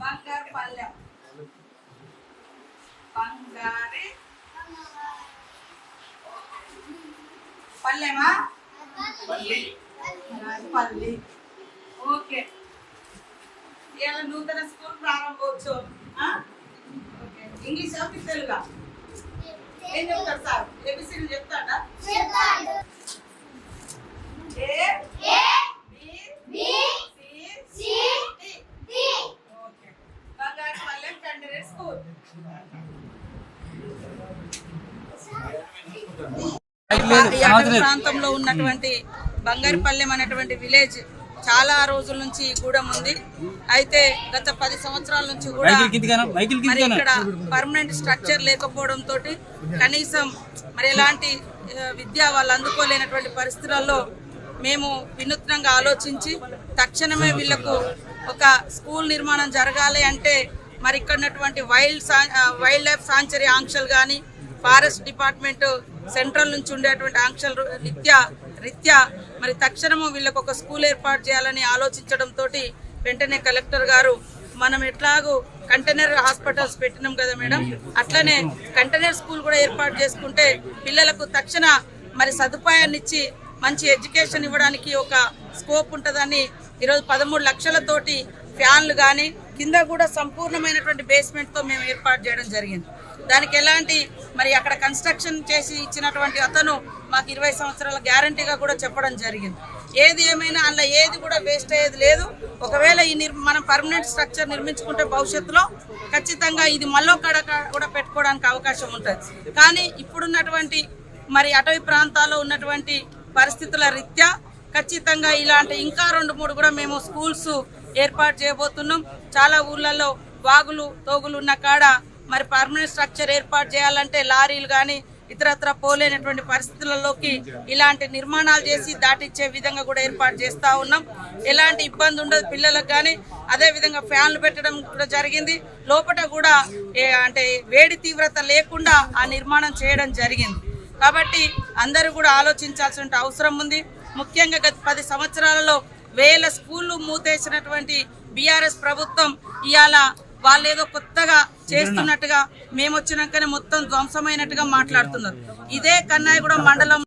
బంగారు పల్లెం బంగారి పల్లెమా పల్లి పల్లి ఓకే ఇవాళ నూతన స్కూల్ ప్రారంభోత్సవం ఓకే ఇంగ్లీష్ తెలుగా ఏం చెప్తారు సార్ ఏబిసీలు చెప్తాడా ప్రాంతంలో ఉన్నటువంటి బంగారుపల్లెం అనేటువంటి విలేజ్ చాలా రోజుల నుంచి గూడెం ఉంది. అయితే గత పది సంవత్సరాల నుంచి కూడా మరి ఇక్కడ పర్మనెంట్ స్ట్రక్చర్ లేకపోవడం తోటి కనీసం మరి ఎలాంటి విద్య వాళ్ళు అందుకోలేనటువంటి పరిస్థితులలో మేము వినూత్నంగా ఆలోచించి తక్షణమే వీళ్ళకు ఒక స్కూల్ నిర్మాణం జరగాలి అంటే మరి ఇక్కడ ఉన్నటువంటి వైల్డ్ వైల్డ్ లైఫ్ సాంచరీ ఆంక్షలు కానీ ఫారెస్ట్ డిపార్ట్మెంట్ సెంట్రల్ నుంచి ఉండేటువంటి ఆంక్షలు నిత్యా రీత్యా మరి తక్షణము వీళ్ళకు ఒక స్కూల్ ఏర్పాటు చేయాలని ఆలోచించడంతో వెంటనే కలెక్టర్ గారు మనం ఎట్లాగూ కంటైనర్ హాస్పిటల్స్ పెట్టినాం కదా మేడం. అట్లనే కంటైనర్ స్కూల్ కూడా ఏర్పాటు చేసుకుంటే పిల్లలకు తక్షణ మరి సదుపాయాన్ని ఇచ్చి మంచి ఎడ్యుకేషన్ ఇవ్వడానికి ఒక స్కోప్ ఉంటుందని ఈరోజు పదమూడు లక్షలతోటి ఫ్యాన్లు కానీ కింద కూడా సంపూర్ణమైనటువంటి బేస్మెంట్తో మేము ఏర్పాటు చేయడం జరిగింది. దానికి ఎలాంటి మరి అక్కడ కన్స్ట్రక్షన్ చేసి ఇచ్చినటువంటి అతను మాకు ఇరవై సంవత్సరాల గ్యారంటీగా కూడా చెప్పడం జరిగింది. ఏది ఏమైనా అందులో ఏది కూడా వేస్ట్ అయ్యేది లేదు. ఒకవేళ ఈ నిర్ మనం పర్మనెంట్ స్ట్రక్చర్ నిర్మించుకుంటే భవిష్యత్తులో ఖచ్చితంగా ఇది మళ్ళీ కడ కూడా పెట్టుకోవడానికి అవకాశం ఉంటుంది. కానీ ఇప్పుడున్నటువంటి మరి అటవీ ప్రాంతాల్లో ఉన్నటువంటి పరిస్థితుల రీత్యా ఖచ్చితంగా ఇలాంటి ఇంకా రెండు మూడు కూడా మేము స్కూల్స్ ఏర్పాటు చేయబోతున్నాం. చాలా ఊళ్ళలో వాగులు తోగులు ఉన్న కాడ మరి పర్మనెంట్ స్ట్రక్చర్ ఏర్పాటు చేయాలంటే లారీలు కానీ ఇతరత్ర పోలేనటువంటి పరిస్థితులలోకి ఇలాంటి నిర్మాణాలు చేసి దాటిచ్చే విధంగా కూడా ఏర్పాటు చేస్తూ ఉన్నాం. ఎలాంటి ఇబ్బంది ఉండదు పిల్లలకు కానీ అదే విధంగా ఫ్యాన్లు పెట్టడం కూడా జరిగింది. లోపల కూడా ఏ- అంటే వేడి తీవ్రత లేకుండా ఆ నిర్మాణం చేయడం జరిగింది. కాబట్టి అందరూ కూడా ఆలోచించాల్సిన అవసరం ఉంది. ముఖ్యంగా గత పది సంవత్సరాలలో వేల స్కూళ్ళు మూతేసినటువంటి బీఆర్ఎస్ ప్రభుత్వం ఇవాళ వాళ్ళు ఏదో కొత్తగా చేస్తున్నట్టుగా మేము వచ్చినాకనే మొత్తం ధ్వంసమైనట్టుగా మాట్లాడుతున్నారు. ఇదే కన్నాయిగూడ మండలం